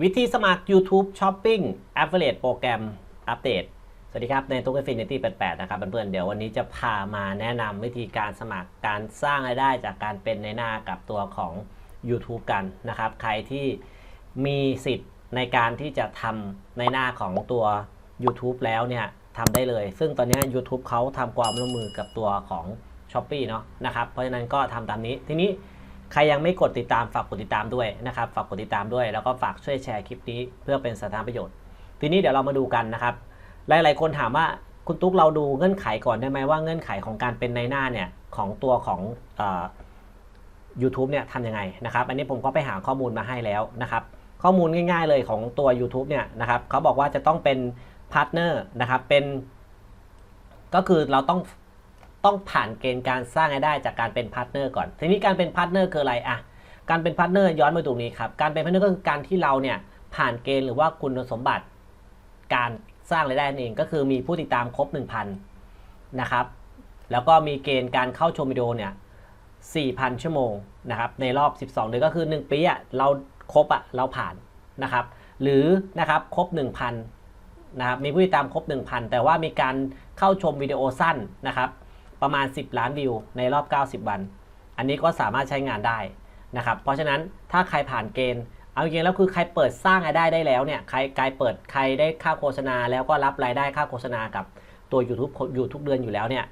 วิธีสมัคร YouTube Shopping Affiliate โปรแกรมอัปเดต สวัสดีครับ ในตุ๊กฟินิตี้88นะครับเพื่อนๆ เดี๋ยววันนี้จะพามาแนะนำวิธีการสมัครการสร้างรายได้จากการเป็นในหน้ากับตัวของ YouTube กันนะครับ ใครที่มีสิทธิ์ในการที่จะทำในหน้าของตัว YouTube แล้วเนี่ยทำได้เลย ซึ่งตอนนี้ YouTube เขาทำความร่วมมือกับตัวของ s h อ p e e เนาะนะครับ เพราะฉะนั้นก็ทำตามนี้ ทีนี้ ใครยังไม่กดติดตามฝากกดติดตามด้วยนะครับ ฝากกดติดตามด้วย แล้วก็ฝากช่วยแชร์คลิปนี้เพื่อเป็นสาธารณประโยชน์ ทีนี้เดี๋ยวเรามาดูกันนะครับ หลาย ๆ คนถามว่าคุณตุ๊กเราดูเงื่อนไขก่อนได้ไหมว่าเงื่อนไขของการเป็นในหน้าเนี่ยของตัวของเอ่อ YouTube เนี่ยทำยังไงนะครับ อันนี้ผมก็ไปหาข้อมูลมาให้แล้วนะครับ ข้อมูลง่าย ๆ เลยของตัว YouTube เนี่ยนะครับเขาบอกว่าจะต้องเป็นพาร์ทเนอร์นะครับเป็น ก็คือเราต้อง ต้องผ่านเกณฑ์การสร้างรายได้จากการเป็นพาร์ทเนอร์ก่อน ทีนี้การเป็นพาร์ทเนอร์คืออะไรอะการเป็นพาร์ทเนอร์ย้อนมาตรงนี้ครับ การเป็นพาร์ทเนอร์ก็คือการที่เราเนี่ยผ่านเกณฑ์หรือว่าคุณสมบัติการสร้างรายได้นั่นเองก็คือมีผู้ติดตามครบ 1,000 นะครับ แล้วก็มีเกณฑ์การเข้าชมวิดีโอเนี่ย4,000 ชั่วโมงนะครับ ในรอบ 12 เดือนก็คือ 1 ปีอะเราครบอะเราผ่านนะครับ หรือนะครับครบ 1,000 นะครับ มีผู้ติดตามครบ 1,000 แต่ว่ามีการเข้าชมวิดีโอสั้นนะครับ ประมาณ 10 ล้านวิวในรอบ 90 วัน อันนี้ก็สามารถใช้งานได้นะครับ เพราะฉะนั้นถ้าใครผ่านเกณฑ์เอาจริงๆแล้วคือใครเปิดสร้างรายได้ได้แล้วเนี่ยใครใครเปิดใครได้ค่าโฆษณา แล้วก็รับรายได้ค่าโฆษณากับตัว YouTube อยู่ทุกเดือนอยู่แล้วเนี่ย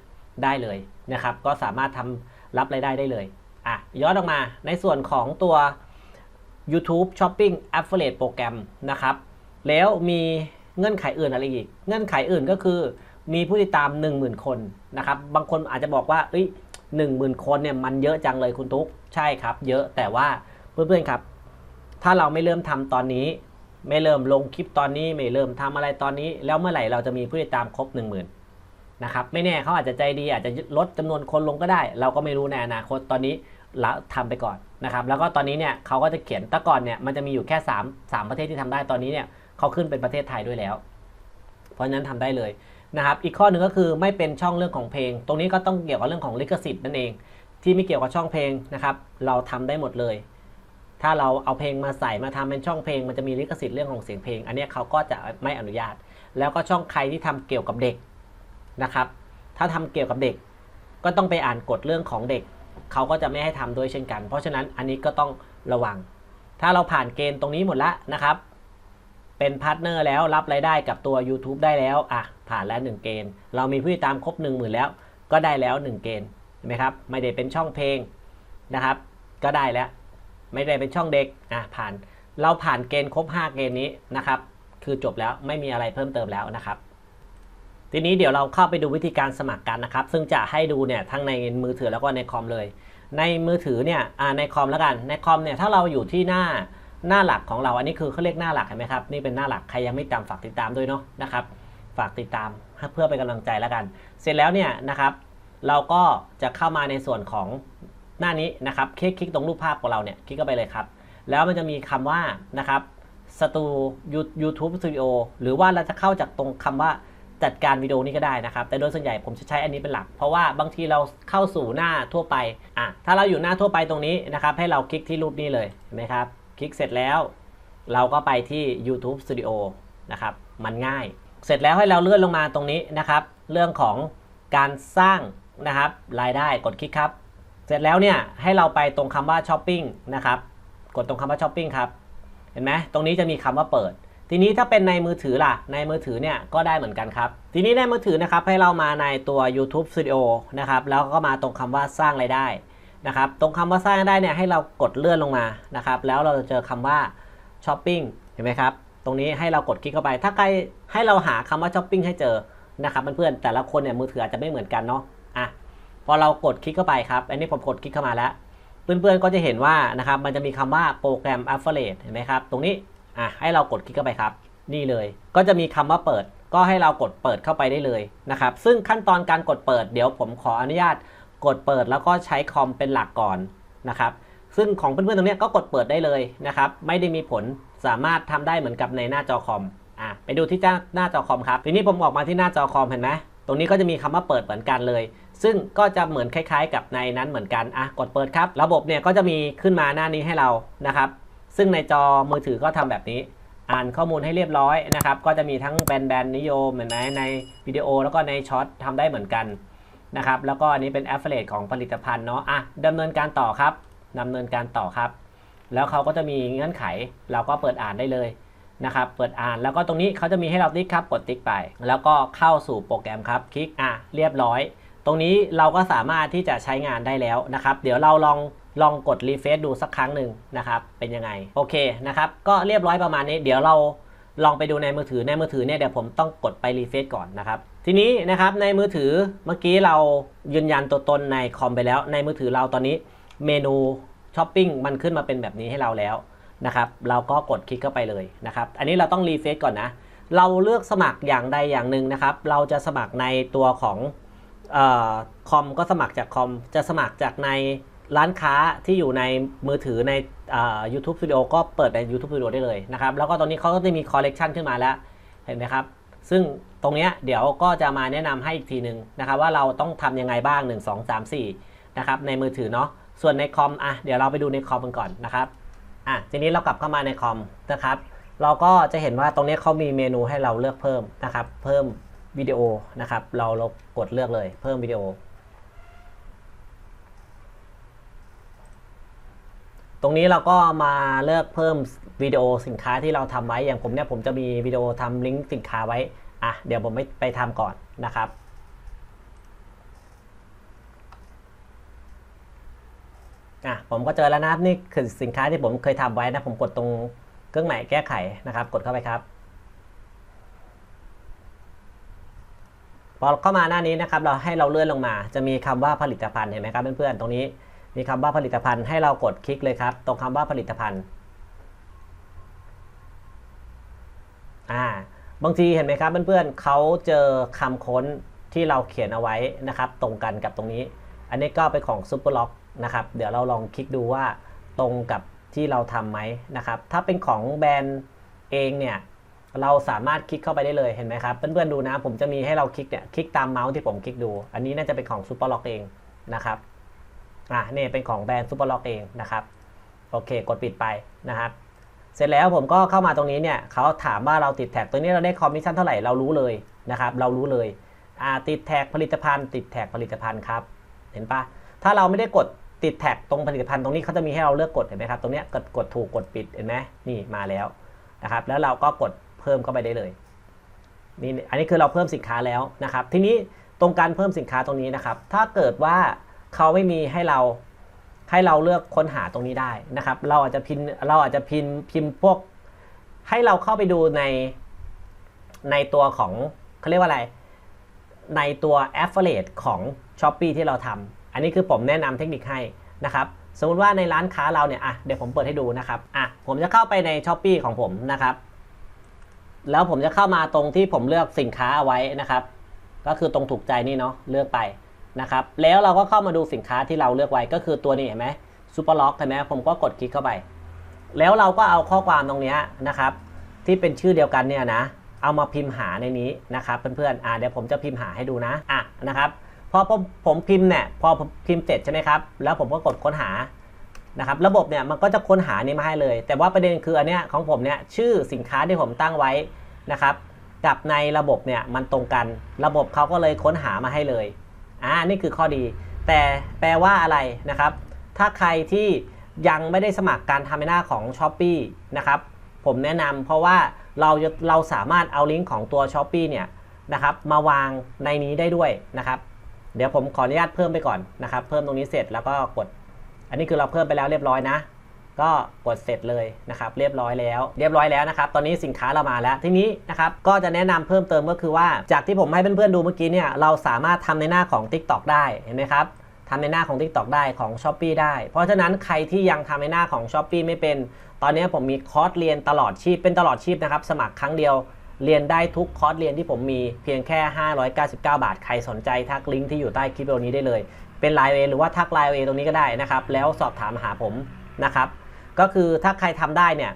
ได้เลยนะครับ ก็สามารถทำรับรายได้ได้เลยอะย้อนออกมาในส่วนของตัว YouTube Shopping Affiliate โปรแกรมนะครับ แล้วมีเงื่อนไขอื่นอะไรอีก เงื่อนไขอื่นก็คือ มีผู้ติดตาม 10,000 คนนะครับ บางคนอาจจะบอกว่าเอ้ยหนึ่งหมื่นคนเนี่ยมันเยอะจังเลยคุณตุ๊ก ใช่ครับ เยอะแต่ว่าเพื่อนๆครับ ถ้าเราไม่เริ่มทำตอนนี้ ไม่เริ่มลงคลิปตอนนี้ ไม่เริ่มทำอะไรตอนนี้ แล้วเมื่อไหร่เราจะมีผู้ติดตามครบ 1 0,000นะครับไม่แน่เขาอาจจะใจดีอาจจะลดจำนวนคนลงก็ได้ เราก็ไม่รู้ในอนาคตตอนนี้ละทำไปก่อนนะครับ แล้วก็ตอนนี้เนี่ยเขาก็จะเขียนแต่ก่อนเนี่ยมันจะมีอยู่แค่ 3 3 ประเทศที่ทำได้ตอนนี้เนี่ยเขาขึ้นเป็นประเทศไทยด้วยแล้ว เพราะฉะนั้นทำได้เลย นะครับอีกข้อหนึ่งก็คือไม่เป็นช่องเรื่องของเพลง ตรงนี้ก็ต้องเกี่ยวกับเรื่องของลิขสิทธิ์นั่นเอง ที่ไม่เกี่ยวกับช่องเพลงนะครับ เราทำได้หมดเลย ถ้าเราเอาเพลงมาใส่มาทำเป็นช่องเพลง มันจะมีลิขสิทธิ์เรื่องของเสียงเพลง อันนี้เขาก็จะไม่อนุญาต แล้วก็ช่องใครที่ทำเกี่ยวกับเด็กนะครับ ถ้าทำเกี่ยวกับเด็ก ก็ต้องไปอ่านกฎเรื่องของเด็ก เขาก็จะไม่ให้ทำด้วยเช่นกัน เพราะฉะนั้นอันนี้ก็ต้องระวัง ถ้าเราผ่านเกณฑ์ตรงนี้หมดแล้วนะครับ เป็นพาร์ทเนอร์แล้วรับรายได้กับตัว YouTube ได้แล้วอะ ผ่านแล้ว 1 เกณฑ์ เรามีผู้ติดตามครบ 1 0,000 แล้ว ก็ได้แล้ว 1 เกณฑ์เห็นไหมครับ ไม่ได้เป็นช่องเพลงนะครับ ก็ได้แล้ว ไม่ได้เป็นช่องเด็กอะผ่าน เราผ่านเกณฑ์ครบ 5 เกณฑ์นี้นะครับ คือจบแล้วไม่มีอะไรเพิ่มเติมแล้วนะครับ ทีนี้เดี๋ยวเราเข้าไปดูวิธีการสมัครกันนะครับ ซึ่งจะให้ดูเนี่ยทั้งในมือถือแล้วก็ในคอมเลย ในมือถือเนี่ยในคอมแล้วกัน ในคอมเนี่ยถ้าเราอยู่ที่หน้าหน้าหลักของเราอันนี้คือเขาเรียกหน้าหลักเห็นไหมครับ นี่เป็นหน้าหลักใครยังไม่ตามฝากติดตามด้วยเนาะนะครับ ฝากติดตามเพื่อเป็นกำลังใจแล้วกัน เสร็จแล้วเนี่ยนะครับเราก็จะเข้ามาในส่วนของหน้านี้นะครับคลิกคลิกตรงรูปภาพของเราเนี่ยคลิกเข้าไปเลยครับ แล้วมันจะมีคำว่านะครับสตูยูทูบสตูดิโอหรือว่าเราจะเข้าจากตรงคำว่าจัดการวิดีโอนี้ก็ได้นะครับ แต่โดยส่วนใหญ่ผมจะใช้อันนี้เป็นหลัก เพราะว่าบางทีเราเข้าสู่หน้าทั่วไปอะถ้าเราอยู่หน้าทั่วไปตรงนี้นะครับ ให้เราคลิกที่รูปนี้เลยเห็นไหมครับ คลิกเสร็จแล้ว เราก็ไปที่ YouTube Studio นะครับ มันง่าย เสร็จแล้วให้เราเลื่อนลงมาตรงนี้นะครับ เรื่องของการสร้างนะครับรายได้กดคลิกครับ เสร็จแล้วเนี่ยให้เราไปตรงคำว่าช้อปปิ้งนะครับ กดตรงคำว่าช้อปปิ้งครับ เห็นไหมตรงนี้จะมีคำว่าเปิด ทีนี้ถ้าเป็นในมือถือล่ะ ในมือถือเนี่ยก็ได้เหมือนกันครับ ทีนี้ในมือถือนะครับให้เรามาในตัว YouTube Studio นะครับ แล้วก็มาตรงคำว่าสร้างรายได้นะครับ ตรงคำว่าสร้างรายได้เนี่ยให้เรากดเลื่อนลงมานะครับ แล้วเราจะเจอคำว่าช้อปปิ้ง เห็นไหมครับ ตรงนี้ให้เรากดคลิกเข้าไป ถ้าใครให้เราหาคำว่าช้อปปิ้งให้เจอนะครับเพื่อนๆแต่ละคนเนี่ยมือถืออาจจะไม่เหมือนกันเนาะอะพอเรากดคลิกเข้าไปครับ อันนี้ผมกดคลิกเข้ามาแล้วเพื่อนๆก็จะเห็นว่านะครับมันจะมีคำว่าโปรแกรม Affiliate เห็นไหมครับตรงนี้อะให้เรากดคลิกเข้าไปครับ นี่เลย ก็จะมีคำว่าเปิด ก็ให้เรากดเปิดเข้าไปได้เลยนะครับซึ่งขั้นตอนการกดเปิดเดี๋ยวผมขออนุญาตกดเปิดแล้วก็ใช้คอมเป็นหลักก่อนนะครับซึ่งของเพื่อนๆตรงนี้ก็กดเปิดได้เลยนะครับไม่ได้มีผล สามารถทำได้เหมือนกับในหน้าจอคอมอะไปดูที่หน้าจอคอมครับทีนี้ผมออกมาที่หน้าจอคอมเห็นไหมตรงนี้ก็จะมีคำว่าเปิดเหมือนกันเลย ซึ่งก็จะเหมือนคล้ายๆ กับในนั้นเหมือนกันอะกดเปิดครับ ระบบเนี่ยก็จะมีขึ้นมาหน้านี้ให้เรานะครับ ซึ่งในจอมือถือก็ทำแบบนี้อ่านข้อมูลให้เรียบร้อยนะครับ ก็จะมีทั้งแบนแบนนิยมเห็นไหมในวิดีโอแล้วก็ในช็อตทำได้เหมือนกันนะครับ แล้วก็อันนี้เป็น affiliate ของผลิตภัณฑ์เนาะอะดำเนินการต่อครับดำเนินการต่อครับ แล้วเขาก็จะมีเงื่อนไข เราก็เปิดอ่านได้เลยนะครับ เปิดอ่านแล้วก็ตรงนี้เขาจะมีให้เราติ๊กครับ กดติ๊กไป แล้วก็เข้าสู่โปรแกรมครับ คลิกอะเรียบร้อย ตรงนี้เราก็สามารถที่จะใช้งานได้แล้วนะครับ เดี๋ยวเราลองลองกดรีเฟซดูสักครั้งหนึ่งนะครับ เป็นยังไง โอเคนะครับ ก็เรียบร้อยประมาณนี้ เดี๋ยวเราลองไปดูในมือถือ ในมือถือเนี่ยเดี๋ยวผมต้องกดไปรีเฟซก่อนนะครับ ทีนี้นะครับในมือถือเมื่อกี้เรายืนยันตัวตนในคอมไปแล้ว ในมือถือเราตอนนี้เมนู ช้อปปิ้งมันขึ้นมาเป็นแบบนี้ให้เราแล้วนะครับ เราก็กดคลิกเข้าไปเลยนะครับ อันนี้เราต้องรีเฟซก่อนนะ เราเลือกสมัครอย่างใดอย่างหนึ่งนะครับ เราจะสมัครในตัวของออคอมก็สมัครจากคอม จะสมัครจากในร้านค้าที่อยู่ในมือถือในยูทูบสตูดิโอก็เปิดใน YouTube Studio ได้เลยนะครับ แล้วก็ตอนนี้เขาก็จะมีคอลเลกชันขึ้นมาแล้ว เห็นไหมครับ ซึ่งตรงนี้เดี๋ยวก็จะมาแนะนำให้อีกทีหนึ่งนะครับ ว่าเราต้องทำยังไงบ้าง 1 2 3 4นะครับในมือถือเนาะ ส่วนในคอมอะเดี๋ยวเราไปดูในคอมกันก่อนนะครับอะทีนี้เรากลับเข้ามาในคอมนะครับ เราก็จะเห็นว่าตรงนี้เขามีเมนูให้เราเลือกเพิ่มนะครับ เพิ่มวิดีโอนะครับ เราเรากดเลือกเลยเพิ่มวิดีโอ ตรงนี้เราก็มาเลือกเพิ่มวิดีโอสินค้าที่เราทำไว้อย่างผมเนี่ยผมจะมีวิดีโอทำลิงก์สินค้าไว้อะเดี๋ยวผมไปไปทำก่อนนะครับ อะผมก็เจอแล้วนะครับนี่คือสินค้าที่ผมเคยทำไว้นะ ผมกดตรงเครื่องหมายแก้ไขนะครับ กดเข้าไปครับ พอเข้ามาหน้านี้นะครับ เราให้เราเลื่อนลงมา จะมีคำว่าผลิตภัณฑ์เห็นไหมครับเพื่อนๆตรงนี้มีคำว่าผลิตภัณฑ์ให้เรากดคลิกเลยครับ ตรงคำว่าผลิตภัณฑ์อ่าบางทีเห็นไหมครับเพื่อนๆเขาเจอคำค้นที่เราเขียนเอาไว้นะครับ ตรงกันกับตรงนี้ อันนี้ก็เป็นของ Super Lock นะครับ เดี๋ยวเราลองคลิกดูว่าตรงกับที่เราทำไหมนะครับ ถ้าเป็นของแบรนด์เองเนี่ยเราสามารถคลิกเข้าไปได้เลยเห็นไหมครับเพื่อนๆดูนะ ผมจะมีให้เราคลิกเนี่ยคลิกตามเมาส์ที่ผมคลิกดู อันนี้น่าจะเป็นของ Super Lock เองนะครับอะนี่เป็นของแบรนด์ Super Lock เองนะครับโอเค กดปิดไปนะครับเสร็จแล้วผมก็เข้ามาตรงนี้เนี่ยเขาถามว่าเราติดแท็กตัวนี้เราได้คอมมิชชั่นเท่าไหร่เรารู้เลยนะครับเรารู้เลยอ่าติดแท็กผลิตภัณฑ์ ติดแท็กผลิตภัณฑ์ครับเห็นปะถ้าเราไม่ได้กด ติดแท็กตรงผลิตภัณฑ์ตรงนี้เขาจะมีให้เราเลือกกดเห็นไหมครับ ตรงนี้กดกดถูกกดปิดเห็นไหมนี่มาแล้วนะครับ แล้วเราก็กดเพิ่มเข้าไปได้เลยนี่อันนี้คือเราเพิ่มสินค้าแล้วนะครับ ทีนี้ตรงการเพิ่มสินค้าตรงนี้นะครับ ถ้าเกิดว่าเขาไม่มีให้เราให้เราเลือกค้นหาตรงนี้ได้นะครับ เราอาจจะพิมพ์เราอาจจะพิมพ์พิมพ์พวก ให้เราเข้าไปดูในในตัวของเขาเรียกว่าอะไร ในตัว affiliate ของ s h อ p e e ที่เราทำ อันนี้คือผมแนะนำเทคนิคให้นะครับสมมติว่าในร้านค้าเราเนี่ยอะเดี๋ยวผมเปิดให้ดูนะครับอะผมจะเข้าไปใน s h อ p e e ของผมนะครับ แล้วผมจะเข้ามาตรงที่ผมเลือกสินค้าเอาไว้นะครับ ก็คือตรงถูกใจนี่เนาะเลือกไปนะครับ แล้วเราก็เข้ามาดูสินค้าที่เราเลือกไว้ก็คือตัวนี้เห็นไหมซูเปอร์ล็อกเห็นไหมผมก็กดคลิกเข้าไป แล้วเราก็เอาข้อความตรงนี้นะครับ ที่เป็นชื่อเดียวกันเนี่ยนะ เอามาพิมพ์หาในนี้นะครับเพื่อนๆอ่าเดี๋ยวผมจะพิมพ์หาให้ดูนะอะนะครับ พอผมผมพิมพ์เนี่ยพอผมพิมพ์เสร็จใช่ไหมครับ แล้วผมก็กดค้นหานะครับระบบเนี่ยมันก็จะค้นหานี้มาให้เลย แต่ว่าประเด็นคืออันเนี้ยของผมเนี่ยชื่อสินค้าที่ผมตั้งไว้นะครับ กับในระบบเนี่ยมันตรงกันระบบเขาก็เลยค้นหามาให้เลยอ่านี่คือข้อดี แต่แปลว่าอะไรนะครับ ถ้าใครที่ยังไม่ได้สมัครการทำหน้าของ s h อ p e e นะครับผมแนะนำเพราะว่าเราเราสามารถเอาลิงก์ของตัว s h อ p e e เนี่ยนะครับมาวางในนี้ได้ด้วยนะครับ เดี๋ยวผมขออนุญาตเพิ่มไปก่อนนะครับ เพิ่มตรงนี้เสร็จแล้วก็กด อันนี้คือเราเพิ่มไปแล้วเรียบร้อยนะ ก็กดเสร็จเลยนะครับ เรียบร้อยแล้ว เรียบร้อยแล้วนะครับ ตอนนี้สินค้าเรามาแล้ว ทีนี้นะครับก็จะแนะนำเพิ่มเติมก็คือว่า จากที่ผมให้เพื่อนๆดูเมื่อกี้เนี่ยเราสามารถทำในหน้าของ TikTok ได้เห็นไหมครับทำในหน้าของ TikTok ได้ของ s h อ p e e ได้ เพราะฉะนั้นใครที่ยังทำในหน้าของ s h อ p e e ไม่เป็น ตอนนี้ผมมีคอร์สเรียนตลอดชีพเป็นตลอดชีพนะครับ สมัครครั้งเดียว เรียนได้ทุกคอร์สเรียนที่ผมมีเพียงแค่ 599 บาท ใครสนใจทักลิงก์ที่อยู่ใต้คลิปวิดีโอนี้ได้เลย เป็นไลน์เอหรือว่าทักไลน์เอตรงนี้ก็ได้นะครับ แล้วสอบถามหาผมนะครับ ก็คือถ้าใครทำได้เนี่ย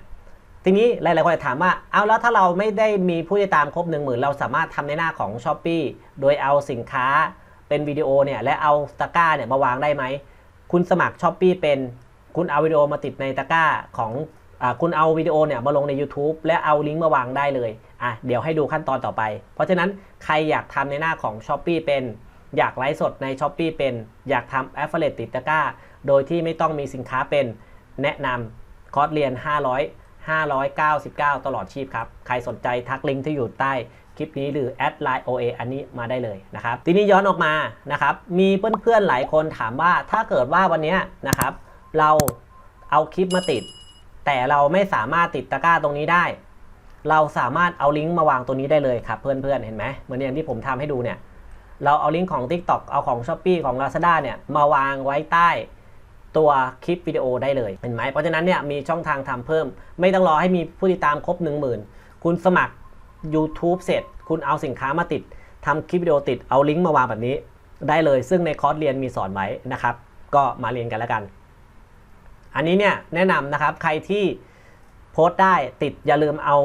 ทีนี้หลายๆคนจะถามว่า เอาแล้วถ้าเราไม่ได้มีผู้ติดตามครบ1 0,000 เราสามารถทำในหน้าของ s h อ p e e โดยเอาสินค้าเป็นวิดีโอเนี่ยและเอาตะกร้าเนี่ยมาวางได้ไหม คุณสมัคร s h อ p e e เป็น คุณเอาวิดีโอมาติดในตะกร้าของอคุณเอาวิดีโอเนี่ยมาลงใน YouTube และเอาลิงก์มาวางได้เลยอะเดี๋ยวให้ดูขั้นตอนต่อไป เพราะฉะนั้นใครอยากทำในหน้าของ s h อ p e e เป็น อยากไลฟ์สดใน s h อ p e e เป็น อยากทำ Affiliate ติดตะกร้า โดยที่ไม่ต้องมีสินค้าเป็น แนะนำคอร์สเรียน 500 599 ตลอดชีพครับ ใครสนใจทักลิงก์ที่อยู่ใต้คลิปนี้หรือแอดไลน์ OA อันนี้มาได้เลยนะครับ ทีนี้ย้อนออกมานะครับ มีเพื่อนๆหลายคนถามว่าถ้าเกิดว่าวันนี้นะครับ เราเอาคลิปมาติด แต่เราไม่สามารถติดตะกร้าตรงนี้ได้ เราสามารถเอาลิงก์มาวางตัวนี้ได้เลยครับเพื่อนๆเห็นไหมเหมือนอย่างที่ผมทำให้ดูเนี่ยเราเอาลิงก์ของ TikTok เอาของ s h อ p e e ของ Lazada เนี่ยมาวางไว้ใต้ตัวคลิปวิดีโอได้เลยเห็นไหมเพราะฉะนั้นเนี่ยมีช่องทางทำเพิ่ม ไม่ต้องรอให้มีผู้ติดตามครบ 10,000 คุณสมัคร YouTube เสร็จ คุณเอาสินค้ามาติดทำคลิปวิดีโอติดเอาลิงก์มาวางแบบนี้ได้เลย ซึ่งในคอร์สเรียนมีสอนไว้นะครับ ก็มาเรียนกันแล้วกัน อันนี้เนี่ยแนะนำนะครับใครที่โพสต์ได้ติดอย่าลืมเอา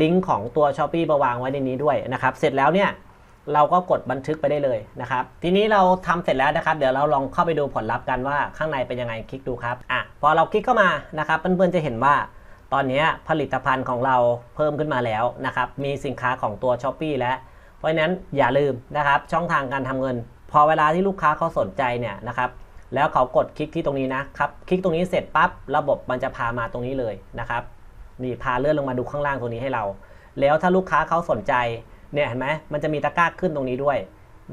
ลิงก์ของตัว s h อ p e e มาวางไว้ในนี้ด้วยนะครับ เสร็จแล้วเนี่ยเราก็กดบันทึกไปได้เลยนะครับ ทีนี้เราทำเสร็จแล้วนะครับ เดี๋ยวเราลองเข้าไปดูผลลัพธ์กันว่าข้างในเป็นยังไงคลิกดูครับอะพอเราคลิกเข้ามานะครับเพื่อนๆจะเห็นว่า ตอนนี้ผลิตภัณฑ์ของเราเพิ่มขึ้นมาแล้วนะครับ มีสินค้าของตัว s h อ p e e แล้วเพราะฉะนั้นอย่าลืมนะครับ ช่องทางการทำเงิน พอเวลาที่ลูกค้าเขาสนใจเนี่ยนะครับแล้วเขากดคลิกที่ตรงนี้นะครับ คลิกตรงนี้เสร็จปั๊บระบบมันจะพามาตรงนี้เลยนะครับ นี่พาเลื่อนลงมาดูข้างล่างตรงนี้ให้เรา แล้วถ้าลูกค้าเขาสนใจเนี่ยเห็นไหมมันจะมีตะกร้าขึ้นตรงนี้ด้วย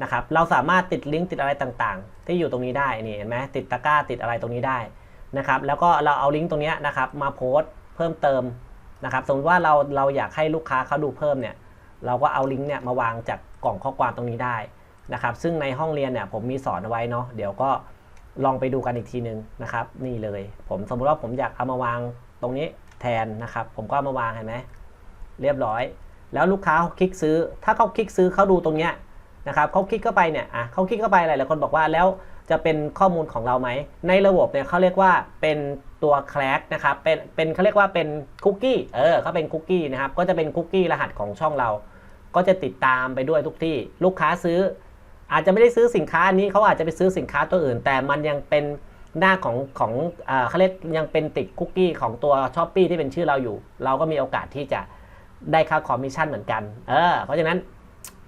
นะครับเราสามารถติดลิงก์ติดอะไรต่างๆ ที่อยู่ตรงนี้ได้นี่เห็นไหมติดตะกร้าติดอะไรตรงนี้ได้นะครับแล้วก็เราเอาลิงก์ตรงนี้นะครับมาโพสต์เพิ่มเติมนะครับสมมติว่าเราเราอยากให้ลูกค้าเขาดูเพิ่มเนี่ยเราก็เอาลิงก์เนี่ยมาวางจากกล่องข้อความตรงนี้ได้นะครับซึ่งในห้องเรียนเนี่ยผมมีสอนเอาไว้เนาะเดี๋ยวก็ลองไปดูกันอีกทีนึงนะครับนี่เลย ผมสมมติว่าผมอยากเอามาวางตรงนี้ แทนนะครับ ผมก็มาวางเห็นไหมเรียบร้อย แล้วลูกค้าเขาคลิกซื้อ ถ้าเขาคลิกซื้อเขาดูตรงเนี้ยนะครับเขาคลิกเข้าไปเนี่ยอะเขาคลิกเข้าไปหลายๆคนบอกว่าแล้วจะเป็นข้อมูลของเราไหม ในระบบเนี่ยเขาเรียกว่าเป็นตัวแคลกนะครับ เป็นเป็นเขาเรียกว่าเป็นคุกกี้ เออเขาเป็นคุกกี้นะครับ ก็จะเป็นคุกกี้รหัสของช่องเรา ก็จะติดตามไปด้วยทุกที่ ลูกค้าซื้อ อาจจะไม่ได้ซื้อสินค้าอันนี้เขาอาจจะไปซื้อสินค้าตัวอื่น แต่มันยังเป็น หน้าของของเขาเรียกยังเป็นติดคุกกี้ของตัวช้อปปีที่เป็นชื่อเราอยู่ เราก็มีโอกาสที่จะได้ค่าคอมมิชชั่นเหมือนกัน เออ เพราะฉะนั้น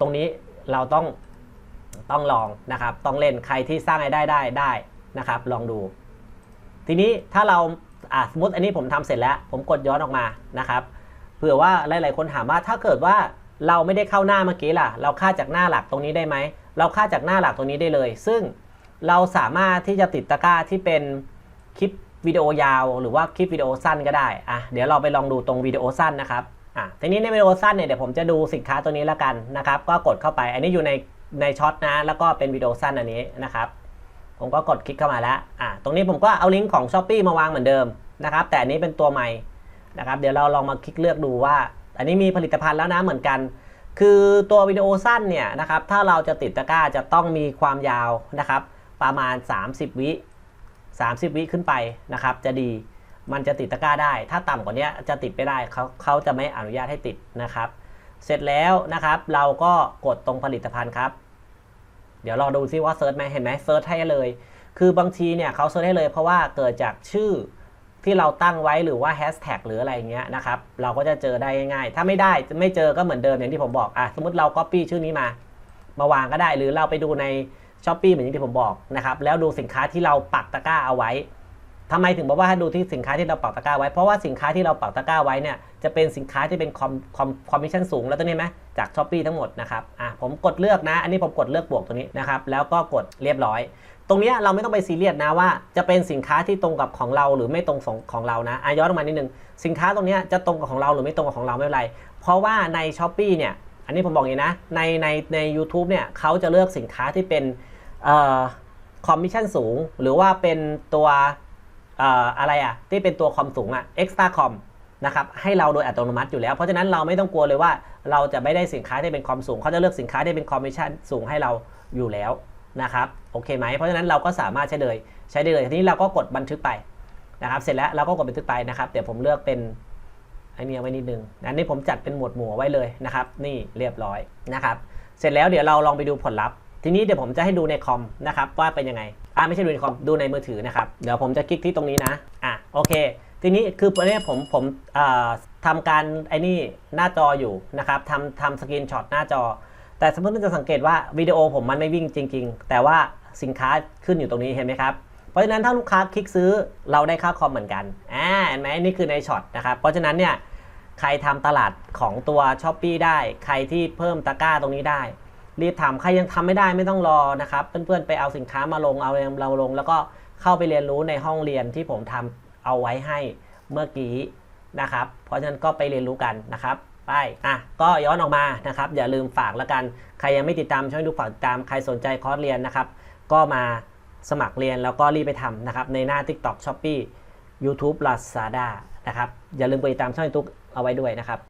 ตรงนี้เราต้องต้องลองนะครับ ต้องเล่นใครที่สร้างรายได้ได้ได้นะครับ ลองดู ทีนี้ถ้าเราสมมติอันนี้ผมทำเสร็จแล้ว ผมกดย้อนออกมานะครับเผื่อว่าหลาย ๆ คนถามว่าถ้าเกิดว่าเราไม่ได้เข้าหน้าเมื่อกี้ล่ะ เราค่าจากหน้าหลักตรงนี้ได้ไหม เราค่าจากหน้าหลักตรงนี้ได้เลย ซึ่ง เราสามารถที่จะติดตะกร้าที่เป็นคลิปวิดีโอยาว หรือว่าคลิปวิดีโอสั้นก็ได้อะเดี๋ยวเราไปลองดูตรงวิดีโอสั้นนะครับอะทีนี้ในวิดีโอสั้นเนี่ยเดี๋ยวผมจะดูสินค้าตัวนี้แล้วกันนะครับ ก็กดเข้าไปอันนี้อยู่ในในช็อตนะ แล้วก็เป็นวิดีโอสั้นอันนี้นะครับ ผมก็กดคลิกเข้ามาแล้วอะตรงนี้ผมก็เอาลิงก์ของ s h อ p e e มาวางเหมือนเดิมนะครับ แต่อันนี้เป็นตัวใหม่นะครับ เดี๋ยวเราลองมาคลิกเลือกดูว่า อันนี้มีผลิตภัณฑ์แล้วนะเหมือนกัน คือตัววิดีโอสั้นเนี่ยนะครับ ถ้าเราจะติดตะกร้าจะต้องมีความยาวนะครับ ประมาณ 30 วิ 30 วิขึ้นไปนะครับ จะดีมันจะติดตะกร้าได้ ถ้าต่ำกว่านี้จะติดไม่ได้เขาเขาจะไม่อนุญาตให้ติดนะครับ เสร็จแล้วนะครับ เราก็กดตรงผลิตภัณฑ์ครับ เดี๋ยวลองดูซิว่าเซิร์ชไหมเห็นไหมเซิร์ชให้เลย คือบางทีเนี่ยเขาเซิร์ชให้เลยเพราะว่าเกิดจากชื่อที่เราตั้งไว้หรือว่าแฮชแท็กหรืออะไรเงี้ยนะครับ เราก็จะเจอได้ง่ายๆ ถ้าไม่ได้ไม่เจอก็เหมือนเดิมอย่างที่ผมบอกอะสมมติเรา Copy ชื่อนี้มา มาวางก็ได้หรือเราไปดูใน s h อ p e e เหมือนที่ผมบอกนะครับแล้วดูสินค้าที่เราปักตะกร้าเอาไว้ทำไมถึงบอกว่าให้ดูที่สินค้าที่เราปักตะกร้าไว้ เพราะว่าสินค้าที่เราปักตะกร้าไว้เนี่ยจะเป็นสินค้าที่เป็นคอมคอมคอมมิชชั่นสูงแล้วตัวนี้ไหมจาก s h อ p e e ทั้งหมดนะครับอะผมกดเลือกนะ อันนี้ผมกดเลือกบวกตัวนี้นะครับแล้วก็กดเรียบร้อย ตรงนี้เราไม่ต้องไปซีเรียสนะว่า จะเป็นสินค้าที่ตรงกับของเราหรือไม่ตรงของเรานะอาย้อนลงมานิดนึงสินค้าตรงนี้จะตรงกับของเราหรือไม่ตรงกับของเราไม่เป็นไร เพราะว่าใน s h อ p e e เนี่ย อันนี้ผมบอกอย่างนี้นะ ในในใน u t u b e เนี่ยเขาจะเลือกสินค้าที่เป็นออคอมมิชชั่นสูง หรือว่าเป็นตัวเอ่ออะไรอะที่เป็นตัวคอมสูงอะ extra com นะครับให้เราโดยอัตโนมัติอยู่แล้ว เพราะฉะนั้นเราไม่ต้องกลัวเลยว่าเราจะไม่ได้สินค้าที่เป็นคอมสูง เขาจะเลือกสินค้าที่เป็นคอมมิชชั่นสูงให้เราอยู่แล้วนะครับโอเคไหมเพราะฉะนั้นเราก็สามารถใช้เลยใช้ได้เลยทีนี้เราก็กดบันทึกไปนะครับเสร็จแล้วเราก็กดบันทึกไปนะครับเดี๋ยวผมเลือกเป็น ไอ้นี่เอาไว้นิดนึงอันนี้ผมจัดเป็นหมวดหมู่ไว้เลยนะครับ นี่เรียบร้อยนะครับ เสร็จแล้วเดี๋ยวเราลองไปดูผลลัพธ์ ทีนี้เดี๋ยวผมจะให้ดูในคอมนะครับว่าเป็นยังไง อ่าไม่ใช่ดูในคอมดูในมือถือนะครับ เดี๋ยวผมจะคลิกที่ตรงนี้นะ อะโอเค ทีนี้คืออันนี้ผมผมอ่าทำการไอ้นี่หน้าจออยู่นะครับทำทำสกรีนช็อตหน้าจอ แต่สมมติจะสังเกตว่าวิดีโอผมมันไม่วิ่งจริง ๆ แต่ว่าสินค้าขึ้นอยู่ตรงนี้เห็นไหมครับเพราะฉะนั้นถ้าลูกค้าคลิกซื้อเราได้ค่าคอมเหมือนกัน อ่าเห็นไหมนี่คือในช็อตนะครับ เพราะฉะนั้นเนี่ย ใครทำตลาดของตัว s h อ p e e ได้ ใครที่เพิ่มตะกร้าตรงนี้ได้ รีบทำใครยังทำไม่ได้ไม่ต้องรอนะครับ เพื่อนๆไปเอาสินค้ามาลงเอาเราลง แล้วก็เข้าไปเรียนรู้ในห้องเรียนที่ผมทำเอาไว้ให้เมื่อกี้นะครับ เพราะฉะนั้นก็ไปเรียนรู้กันนะครับไปอะก็ย้อนออกมานะครับ อย่าลืมฝากแล้วกัน ใครยังไม่ติดตามช่วยดูฝากติดตามใครสนใจคอร์สเรียนนะครับ ก็มาสมัครเรียนแล้วก็รีบไปทำนะครับ ในหน้า TikTok Shopee YouTube Lazada นะครับ อย่าลืมไปติดตามช่อง YouTube เอาไว้ด้วยนะครับ